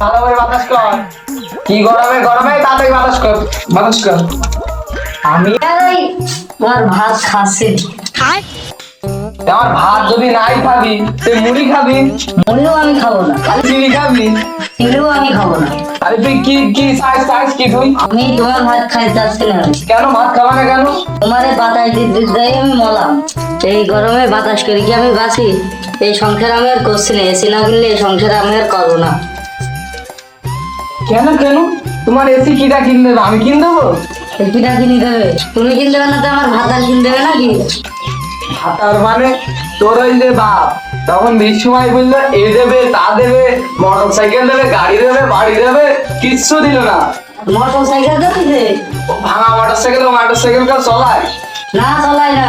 ভালো করে বাতাস কর। কি গরমে? গরমে তাড়াতাড়ি বাতাস কর। বাতাস কর। আমি এই, তোমার ভাত খাচ্ছে। আমার ভাত যদি নাই খাবি তুই মুড়ি খাবি মুড়িও আমি খাব না। খালি চিনি খাবি? চিংড়িও আমি খাব না। আরে তুই কি কি সাইজ সাইজ কি তুই? আমি তোমার ভাত খাই কেন ভাত খাবা না কেন? তোমার বাতাস দিতে যাই আমি মলাম এই গরমে বাতাস করে কি আমি বাঁচি? এই সংসার আমি আর করছি না এসি না কিনলে এই সংসার আমি আর করব না। কেন কেন? তোমার এসি কিটা কিনে দেবো আমি কিনে দেবো? কিনে দেবে। তুমি কিনে দেবে না তো আমার ভাত আর কিনে দেবে নাকি? তার মানে? তোর ওই যে বাপ তখন বিশ সময় বলল এ দেবে তা দেবে মোটর সাইকেল দেবে গাড়ি দেবে বাড়ি দেবে কিচ্ছু দিল না। মোটর সাইকেল দেবে ভাঙা মোটর সাইকেল মোটর সাইকেল কার চলায়? না চালাই না।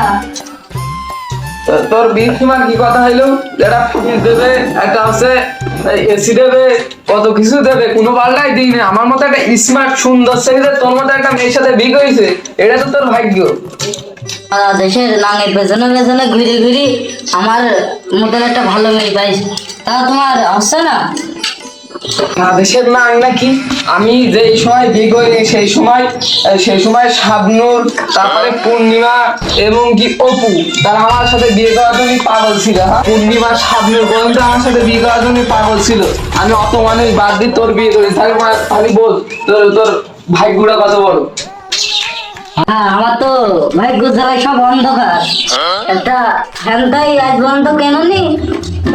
তোর বিশ সময় কি কথা হইল? ফ্রিজ দেবে একটা হচ্ছে এসি দেবে কত কিছু দেবে কোনো পাল্টাই দিই না। আমার মতো একটা স্মার্ট সুন্দর ছেলে তোর মতো একটা মেয়ের সাথে বিয়ে হয়েছে এটা তো তোর ভাগ্য। নাঙের পেছনে পেছনে ঘুরে আমার একটা ভালো মেয়ে পাইছি। তা তোমার হচ্ছে না? নাং নাকি? আমি সময় বিয়ে সেই সময় সেই সময় তারপরে পূর্ণিমা এবং কি অপু, তারা আমার সাথে বিয়ে করার জন্য পাগল ছিল হ্যাঁ? পূর্ণিমা, শাবনুর পর্যন্ত আমার সাথে বিয়ে করার জন্য পাগল ছিল। আমি অত মানুষ বাদ দিয়ে তোর বিয়ে করি। তাহলে তাহলে বল, তোর তোর ভাগ্যটা কত বড়? হ্যাঁ আমার তো ভাই জ্বালায় সব অন্ধকার। একটা ফ্যানটাই আজ বন্ধ কেন নি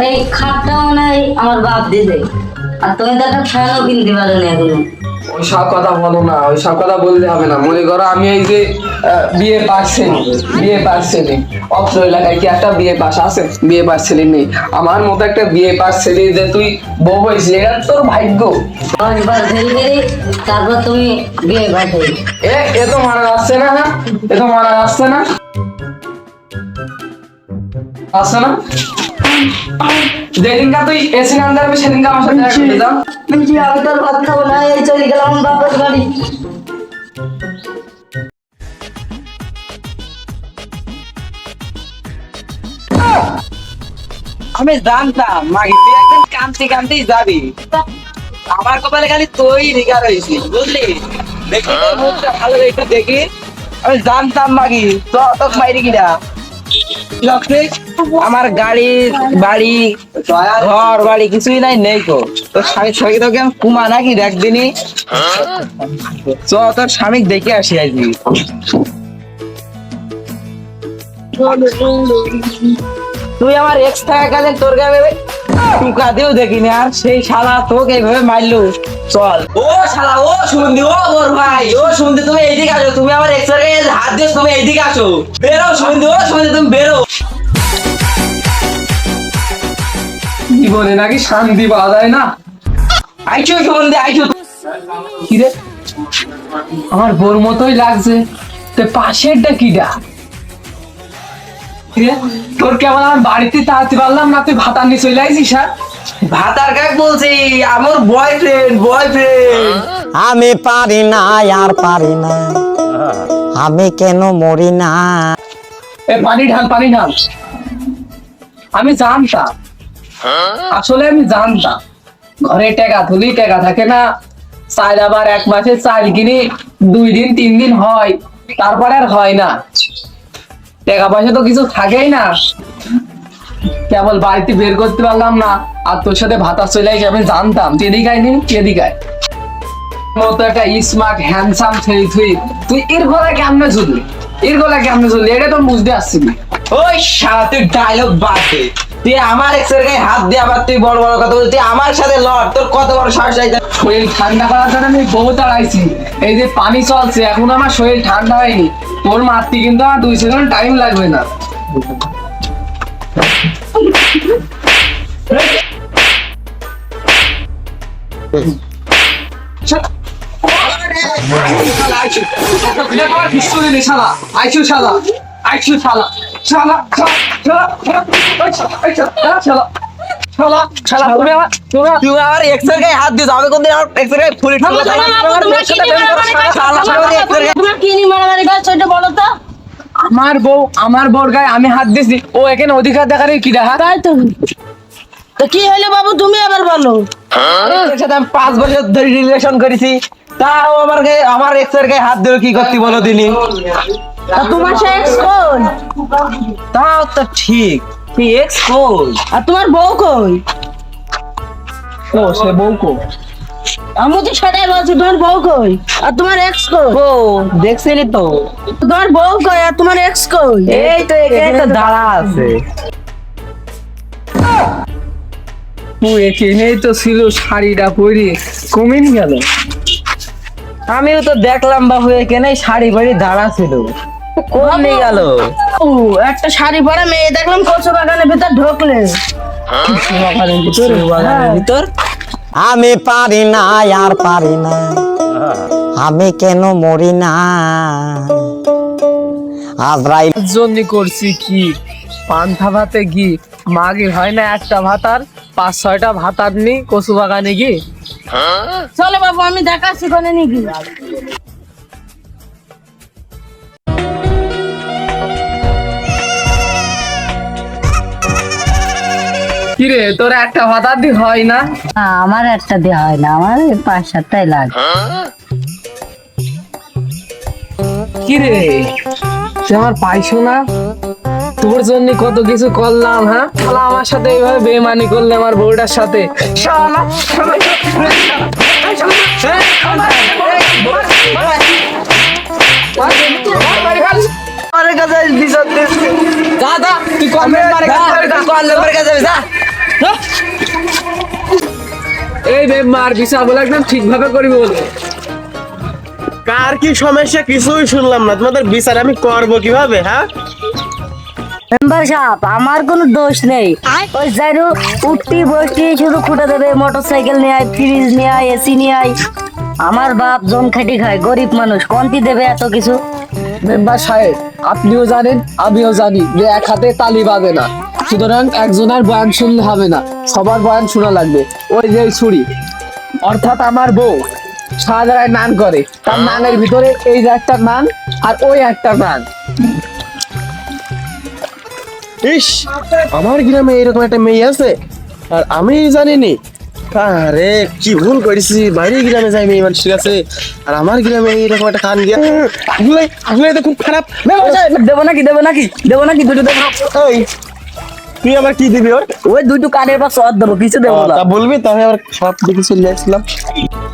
এই খাটটা হয় আমার বাপ দিবে। আর তুমি তো একটা ফ্যানও কিনতে পারো না এখনও। ওই সব কথা বলো না ওই সব কথা বলতে হবে না। মনে করো আমি এই যে বিয়ে পাস বিয়ে পাস ছেলে অত্র এলাকায় কি একটা বিয়ে পাস আছে? বিয়ে পাস ছেলে নেই। আমার মতো একটা বিয়ে পাস ছেলে যে তুই বউ হয়েছিলি এটা তোর ভাগ্য। তারপর তুমি বিয়ে এ এ তো মারা যাচ্ছে না হ্যাঁ? এ তো মারা যাচ্ছে না। আসছে না? যেদিনকা তুই এসি নাম দেবে সেদিনকে আমার সাথে দেখা যা আমি তোর ভাত খাব না এই চলে গেলাম বাপের বাড়ি। আমি জানতাম মাগি তুই একদিন কামতে কামতেই যাবি। আমার কপালে খালি তুই রিগা রয়েছি বুঝলি? দেখি মুখটা ভালো একটু দেখি। আমি জানতাম মাগি তো মাইরি কিনা। লক্ষ্মীশ, আমার গাড়ি, বাড়ি, ঘর, বাড়ি কিছুই নাই, নেই তো তোর স্বামীর সঙ্গে তোকে আমি কুমা নাকি দিনি চ, তোর স্বামী দেখে আসি আজকে। তুই আমার এক্স থাকা কালে তোর গায়ে টুকাতেও দেখিনি আর, সেই শালা তোকে এইভাবে মারলো। চল। ও শালা, ও শুনদি ও ওর ভাই, ও শুনদি তুমি এইদিকে আসো। তুমি আমার এক্সের হাত দিয়ে তুমি এইদিকে আসো। বেরো শুনদি ও শুনদি তুমি বেরো। জীবনে নাকি শান্তি পাওয়া যায় না? আইছো শুনদি আইছো কিরে? আমার বোর মতোই লাগছে। তো পাশেরটা কিডা? তোর কেমন আমার বাড়িতে তাড়াতে পারলাম না? তুই ভাতার নিয়ে চলে আইছিস হ্যাঁ? ভাতার কাক বলছি আমার বয়ফ্রেন্ড বয়ফ্রেন্ড আমি পারি না আর পারি না। আমি কেন মরি না? এ পানি ঢাল পানি ঢাল। আমি জানতাম। আসলে আমি জানতাম ঘরে টেকা তুলি টেকা থাকে না। চাল আবার এক মাসে চাল কিনি, দুই দিন, তিন দিন হয়। তারপরে আর হয় না। টাকা পয়সা তো কিছু থাকেই না। কেবল বাড়িতে বের করতে পারলাম না। আর তোর সাথে ভাতা চলে আসে আমি জানতাম। তুই এদিকে আয়। মতো একটা স্মার্ট হ্যান্ডসাম ছেলে তুই তুই এর গলা কেমনে ঝুললি? এর গলা কেমনে ঝুললি? এটা তো বুঝতে আসছি না। ওই শালা, তুই ডায়লগ বাদ দে। তুই আমার এক্সের গায়ে হাত দিয়ে আবার তুই বড় বড় কথা বলছিস তুই আমার সাথে লড় তোর কত বড় সাহস শরীর ঠান্ডা করার জন্য আমি বহু তাড়াইছি এই যে পানি চলছে এখন আমার শরীর ঠান্ডা হয়নি। তোর মারতে কিন্তু আমার দুই সেকেন্ড টাইম লাগবে না। শালা। আইসু শালা। আইসু শালা। শালা শালা শালা শালা শালা শালা তুমি আমার তুমি তুই আমার এক্স গায়ে হাত আমি কোনদিন আমার এক্স গায়ে ফুলি ঠুলে তোমার কি নিয়ে মারামারি করছ এটা বলো তো? আমার বউ আমার বউর গায়ে আমি হাত দিছি ও এখানে অধিকার দেখার কি দেখা? তাই তো। তো কি হইল বাবু তুমি আবার বলো। এর সাথে আমি পাঁচ বছর ধরে রিলেশন করেছি। তাও আমার গায়ে আমার এক্সের গায়ে হাত দিল কি করতে বলো দিনি? তোমার সে এক্স কই? তাও তো ঠিক। তুই এক্স কই? আর তোমার বউ কই? ও সে বউ কো আমি তো সেটাই বলছি তোমার বউ কই? আর তোমার এক্স কই? ও দেখছিলি তো। তোমার বউ কই আর তোমার এক্স কই? এই তো এখানে তো দাঁড়া আছে। ও এখানেই তো ছিল শাড়িটা পরে কমিন গেল আমিও তো দেখলাম বাবু এখানে শাড়ি বাড়ি দাঁড়া ছিল। কমে গেল? ও একটা শাড়ি পরা মেয়ে দেখলাম কচু বাগানের ভিতর ঢুকলে। বাগানের ভিতর? আমি পারি না আর পারি না। আমি কেন মরি না? আজরাইল জন্য করছি কি? পান্থা ভাতে গি মাগে হয় না একটা ভাতার পাঁচ ছয়টা ভাতার নি কচু বাগানে গিয়ে চলো বাবু আমি দেখাচ্ছি কোনে নাকি কিরে তোর একটা ভাতার দি হয় না? না, আমার একটা দেওয়া হয় না আমার পাঁচ সাতটাই লাগে। কিরে তুই আমার পাইছো না? তোর জন্য কত কিছু করলাম হ্যাঁ? শালা আমার সাথে এইভাবে বেমানি করলে আমার বউটার সাথে। শালা, আমার কাছে বিচার বলে একদম ঠিকভাবে করবি বলে। কার কি সমস্যা কিছুই শুনলাম না। তোমাদের বিচার আমি করব কীভাবে হ্যাঁ? মেম্বার সাহেব আমার কোনো দোষ নেই। ওই যাইরু উঠতি বসতি শুধু খুঁটে দেবে মোটর সাইকেল নিয়ে আয় ফ্রিজ নিয়ে আয় এসি নিয়ে আয়। আমার বাপ জন খাটি খায় গরিব মানুষ কন্তি দেবে এত কিছু? মেম্বার সাহেব আপনিও জানেন আমিও জানি যে এক হাতে তালি বাজে না। সুতরাং একজনের বয়ান শুনলে হবে না সবার বয়ান শোনা লাগবে ওই যে ছুরি। অর্থাৎ আমার বউ সারা জায়গায় নান করে তার নানের ভিতরে এই যে একটা নান আর ওই একটা নান ইস আমার গ্রামে এরকম একটা মেয়ে আছে আর আমি জানিনি। আরে কি ভুল করেছি বাইরে গ্রামে যাই মেয়ে মানুষের কাছে আর আমার গ্রামে এইরকম একটা খান গিয়া আগুলাই আগুলাই তো খুব খারাপ। দেবো নাকি দেবো নাকি দেবো নাকি দুটো দেবো। ওই তুই আবার কি দিবি ওর? ওই দুটো কানের পর সদ দেবো কিছু দেবো না। তা বলবি তাহলে আবার খারাপ দিকে চলে আসলাম।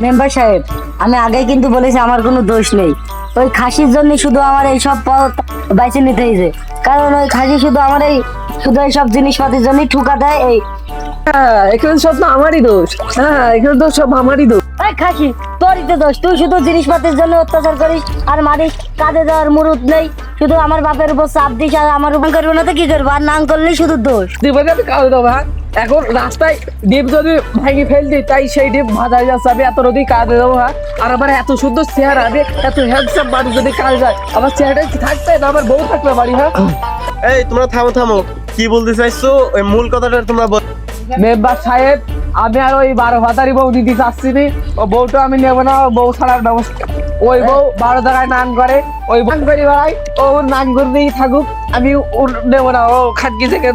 মেম্বার সাহেব আমি আগে কিন্তু বলেছি আমার কোনো দোষ নেই। ওই খাসির জন্য শুধু আমার এই সব পথ বাইছে নিতে হয়েছে। কারণ ওই খাসি শুধু আমার এই শুধু এই সব জিনিসপাতির জন্যই ঠুকা দেয় এই হ্যাঁ এখানে সব তো আমারই দোষ। হ্যাঁ এখানে তো সব আমারই দোষ। এই খাসি তোরই তো দোষ। তুই শুধু জিনিসপাতির জন্য অত্যাচার করিস আর মারিস কাজে দেওয়ার মুরুদ নেই। শুধু আমার বাপের উপর চাপ দিস আর আমার উপর করব না তো কি করব? আর নাং করলেই শুধু দোষ। ডিপে আমি কাজ দেবো হ্যাঁ? এখন রাস্তায় ডিপ যদি ভেঙে ফেল দিই তাই সেই ডিপ ভাজা যাচ্ছে। আমি এত নদী কাজে দেবো হ্যাঁ? আর আবার এত সুন্দর চেহারা আমি এত হ্যান্ডসাম বাড়ি যদি কাজ যায় আমার চেহারাটা কি থাকবে না আমার বউ থাকবে বাড়ি হ্যাঁ? এই তোমরা থামো থামো। কি বলতে চাইছো? ওই মূল কথাটা তোমরা বল। মেম্বার সাহেব আমি আর ওই বারো ভাতারি বউ দিদি চাচ্ছি নি। ও বউটা আমি নেব না বউ ছাড়ার ব্যবস্থা ওই বউ বারো জায়গায় নান করে ওই নান করি ভাই ও নান করতেই থাকুক আমি নেব না ও খাটকি থেকে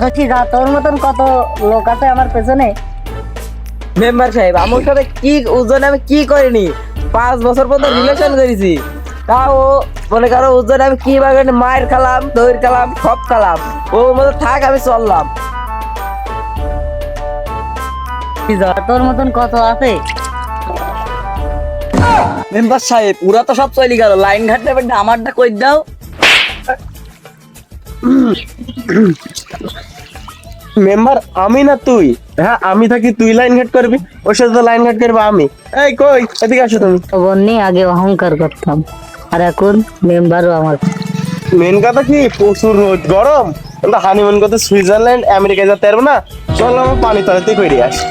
খাসি যা তোর মতন কত লোক আছে আমার পেছনে? মেম্বার সাহেব আমার সাথে কি ওজন আমি কি করিনি? পাঁচ বছর পর্যন্ত রিলেশন করেছি। তা ও মনে করো ওজন আমি কি বাগানে মায়ের খালাম দইয়ের খালাম সব খালাম। ওর মধ্যে থাক আমি চললাম। তোর মতন কত আছে? মেম্বার সাহেব পুরা তো সব চলে গেল। লাইন ঘাট দেবেন আমারটা কই দাও। মেম্বার আমি না তুই? হ্যাঁ আমি থাকি তুই লাইন ঘাট করবি ওর সাথে তো লাইন ঘাট করব আমি। এই কই? এদিকে আসো তুমি। বন্যি আগে অহংকার করতাম। আর এখন মেম্বারও আমার। মেন কথা কি? প্রচুর রোদ গরম। হানিমুন করতে সুইজারল্যান্ড আমেরিকা যেতে পারব না। চলো আমার পানি তলাতে করে আসি।